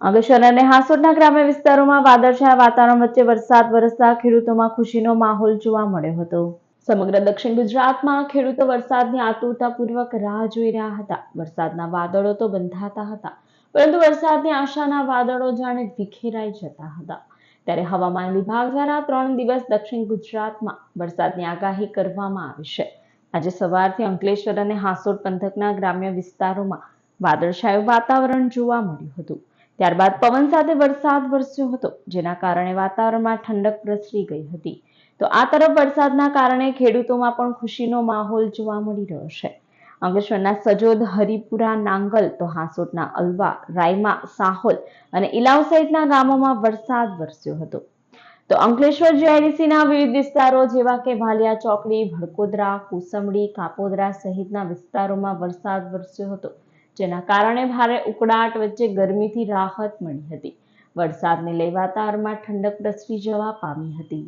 અંગેશ્વર અને હાસોટના ગ્રામ્ય વિસ્તારોમાં વાદળછાયા વાતાવરણ વચ્ચે વરસાદ, વરસતા ખેડૂતોમાં ખુશીનો માહોલ જોવા મળ્યો હતો. સમગ્ર દક્ષિણ ગુજરાતમાં ખેડૂતો વરસાદની આતુરતાપૂર્વક રાહ જોઈ રહ્યા હતા. વરસાદના વાદળો તો બંધાતા હતા, પરંતુ વરસાદની આશાના વાદળો જાણે વિખેરાઈ જતા હતા. ત્યારે હવામાન વિભાગ દ્વારા ત્રણ દિવસ દક્ષિણ ગુજરાતમાં વરસાદની આગાહી કરવામાં આવી છે. આજે સવારથી અંકલેશ્વર અને હાસોટ પંથકના ગ્રામ્ય વિસ્તારોમાં વાદળછાયું વાતાવરણ જોવા મળ્યું હતું. ત્યારબાદ પવન સાથે વરસાદ વરસ્યો હતો, જેના કારણે વાતાવરણમાં ઠંડક પ્રસરી ગઈ હતી. તો આ તરફ વરસાદના કારણે ખેડૂતોમાં પણ ખુશીનો માહોલ જોવા મળી રહ્યો છે. અંકલેશ્વરના સજોદ, હરિપુરા, નાંગલ તો હાંસોટના અલવા, રાયમા, સાહોલ અને ઇલાવ સહિતના ગામોમાં વરસાદ વરસ્યો હતો. તો અંકલેશ્વર જીઆઈડીસીના વિવિધ વિસ્તારો જેવા કે ભાલિયા ચોકડી ભડકોદરા કુસમડી, કાપોદરા સહિતના વિસ્તારોમાં વરસાદ વરસ્યો હતો. જેના કારણે ભારે ઉકળાટ વચ્ચે ગરમીથી રાહત મળી હતી. વરસાદને લઈ વાતાવરણમાં ઠંડક પ્રસરી જવા પામી હતી.